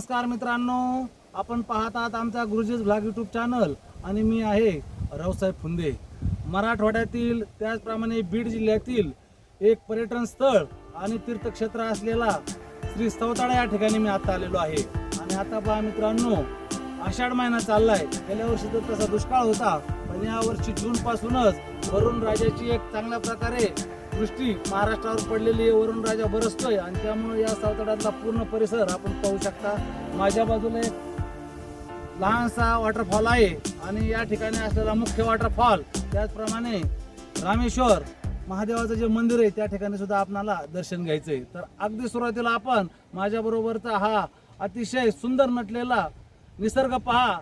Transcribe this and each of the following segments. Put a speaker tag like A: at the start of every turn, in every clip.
A: नमस्कार मित्रांनो. आपण पाहत आहात आमचा गुरुजीज ब्लॉग यूट्यूब चॅनल आणि मी आहे रावसाहेब फुंदे. मराठवाड्यातील त्याचप्रमाणे बीड जिल्ह्यातील एक पर्यटन स्थळ आणि तीर्थक्षेत्र असलेला श्री स्तवताळा या ठिकाणी मी आता आलेलो आहे. आणि आता पहा मित्रांनो आषाढ महिना चाललाय. गेल्या वर्षी तर तसा दुष्काळ होता पण यावर्षी जूनपासूनच वरुण राजाची एक चांगल्या प्रकारे दृष्टी महाराष्ट्रावर पडलेली आहे वरून राजा बरसतोय. आणि त्यामुळे या सावताड्यातला पूर्ण परिसर आपण पाहू शकता. माझ्या बाजूला एक लहानसा वॉटरफॉल आहे आणि या ठिकाणी असलेला मुख्य वॉटरफॉल त्याचप्रमाणे रामेश्वर महादेवाचं जे मंदिर आहे त्या ठिकाणी सुद्धा आपणाला दर्शन घ्यायचं आहे तर अगदी सुरुवातीला आपण माझ्याबरोबरचा हा अतिशय सुंदर नटलेला निसर्ग पहा.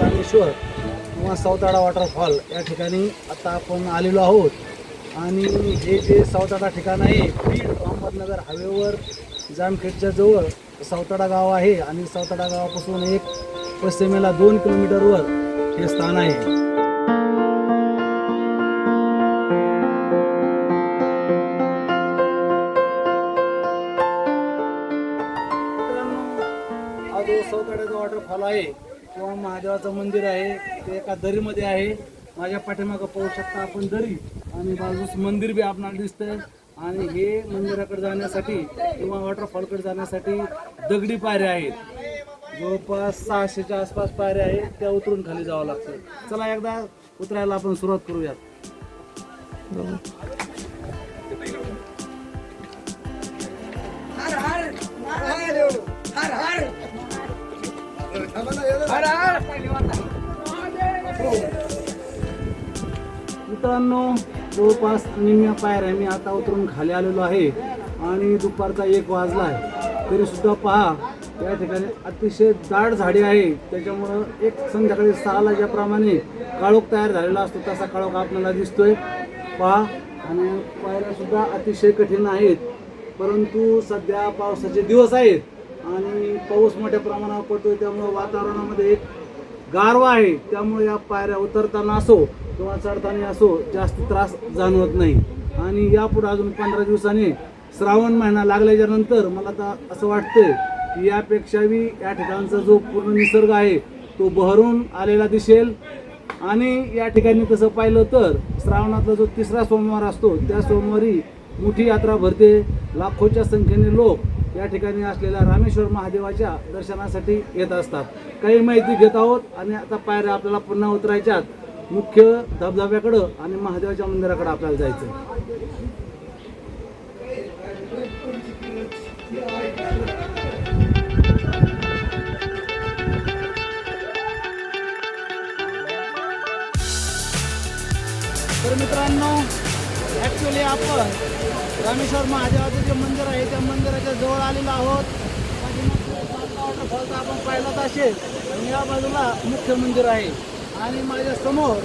A: रामेश्वर किंवा सावताडा वॉटरफॉल या ठिकाणी आता आपण आलेलो आहोत. आणि हे जे सावताडा ठिकाण आहे बीड अहमदनगर हायवेवर जामखेडच्या जवळ सावताडा गाव आहे. आणि सावताडा गावापासून एक पश्चिमेला दोन किलोमीटरवर हे स्थान आहे. वॉटरफॉल आहे किंवा महादेवाचं मंदिर आहे ते एका दरीमध्ये आहे. माझ्या पाठीमागं पाहू शकता आपण दरी आणि बाजूस मंदिर बी आपणाला दिसतंय. आणि हे मंदिराकडे जाण्यासाठी किंवा वॉटरफॉलकडे जाण्यासाठी दगडी पायऱ्या आहेत. जवळपास सहाशेच्या आसपास पायऱ्या आहेत त्या उतरून खाली जावं लागतं. चला एकदा उतरायला आपण सुरुवात करूयात. मित्रांनो जवळपास निम्म्या पायऱ्या मी आता उतरून खाली आलेलो आहे आणि दुपारचा एक वाजला आहे तरीसुद्धा पहा या ठिकाणी अतिशय दाट झाडे आहे. त्याच्यामुळं एक संध्याकाळी सहाला ज्याप्रमाणे काळोख तयार झालेला असतो तसा काळोख आपल्याला दिसतोय. पहा आणि पायऱ्यासुद्धा अतिशय कठीण आहेत. परंतु सध्या पावसाचे दिवस आहेत. आणि पाऊस मोठ्या प्रमाणावर पडतोय त्यामुळं वातावरणामध्ये एक गारवा आहे. त्यामुळे या पायऱ्या उतरताना असो किंवा चढताना असो जास्त त्रास जाणवत नाही. आणि यापुढे अजून पंधरा दिवसांनी श्रावण महिना लागल्याच्या नंतर मला तर असं वाटतंय की यापेक्षाही या ठिकाणचा जो पूर्ण निसर्ग आहे तो बहरून आलेला दिसेल. आणि या ठिकाणी तसं पाहिलं तर श्रावणातला जो तिसरा सोमवार असतो त्या सोमवारी मोठी यात्रा भरते. लाखोच्या संख्येने लोक या ठिकाणी असलेल्या रामेश्वर महादेवाच्या दर्शनासाठी येत असतात. काही माहिती घेत आहोत आणि आता पायऱ्या आपल्याला पुन्हा उतरायच्यात. मुख्य धबधब्याकडं आणि महादेवाच्या मंदिराकडे आपल्याला जायचं तर मित्रांनो ॲक्च्युली आपण रामेश्वर महादेवाचं जे मंदिर आहे त्या मंदिराच्या जवळ आलेलो आहोत. वॉटरफॉलचा आपण पाहिलाच असेल आणि या बाजूला मुख्य मंदिर आहे. आणि माझ्यासमोर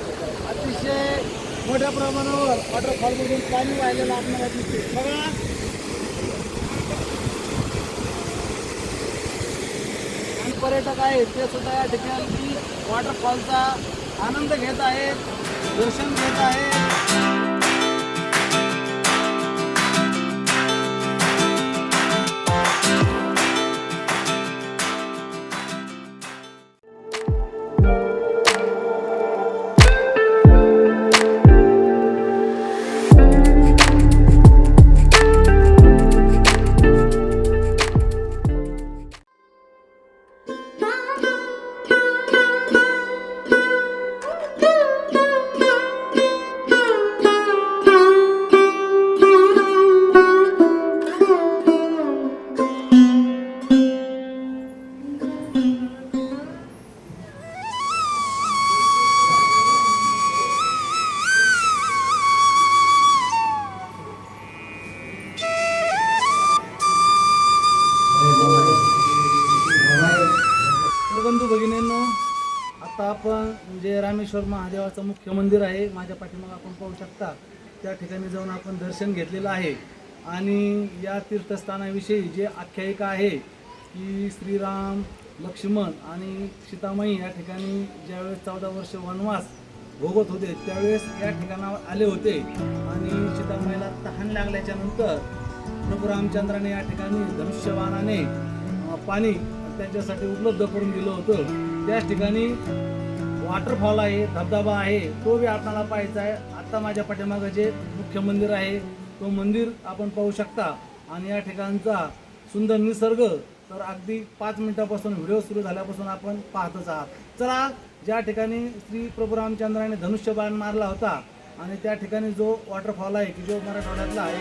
A: अतिशय मोठ्या प्रमाणावर वॉटरफॉलमधून पाणी वाहिलेलं आपल्याला दिसते बघा. आणि पर्यटक आहेत ते सुद्धा या ठिकाणी वॉटरफॉलचा आनंद घेत आहेत दर्शन घेत आहेत. आता आपण जे रामेश्वर महादेवाचं मुख्य मंदिर आहे माझ्या पाठीमागे आपण पाहू शकता त्या ठिकाणी जाऊन आपण दर्शन घेतलेलं आहे. आणि या तीर्थस्थानाविषयी जे आख्यायिका आहे की श्रीराम लक्ष्मण आणि सीतामाई या ठिकाणी ज्यावेळेस चौदा वर्ष वनवास भोगत होते त्यावेळेस या ठिकाणावर आले होते. आणि सीतामाईला तहान लागल्याच्या नंतर प्रभू रामचंद्राने या ठिकाणी धनुष्यबाणाने पाणी त्यांच्यासाठी उपलब्ध करून दिलं होतं. त्याच ठिकाणी वॉटरफॉल आहे धबधबा आहे तो बी आपणाला पाहायचा आहे. आत्ता माझ्या पाठीमागं जे मुख्य मंदिर आहे तो मंदिर आपण पाहू शकता. आणि या ठिकाणचा सुंदर निसर्ग तर अगदी पाच मिनिटापासून व्हिडिओ सुरू झाल्यापासून आपण पाहतच आहात. चला ज्या ठिकाणी श्री प्रभू रामचंद्राने धनुष्यबाण मारला होता आणि त्या ठिकाणी जो वॉटरफॉल आहे की जो मराठवाड्यातला आहे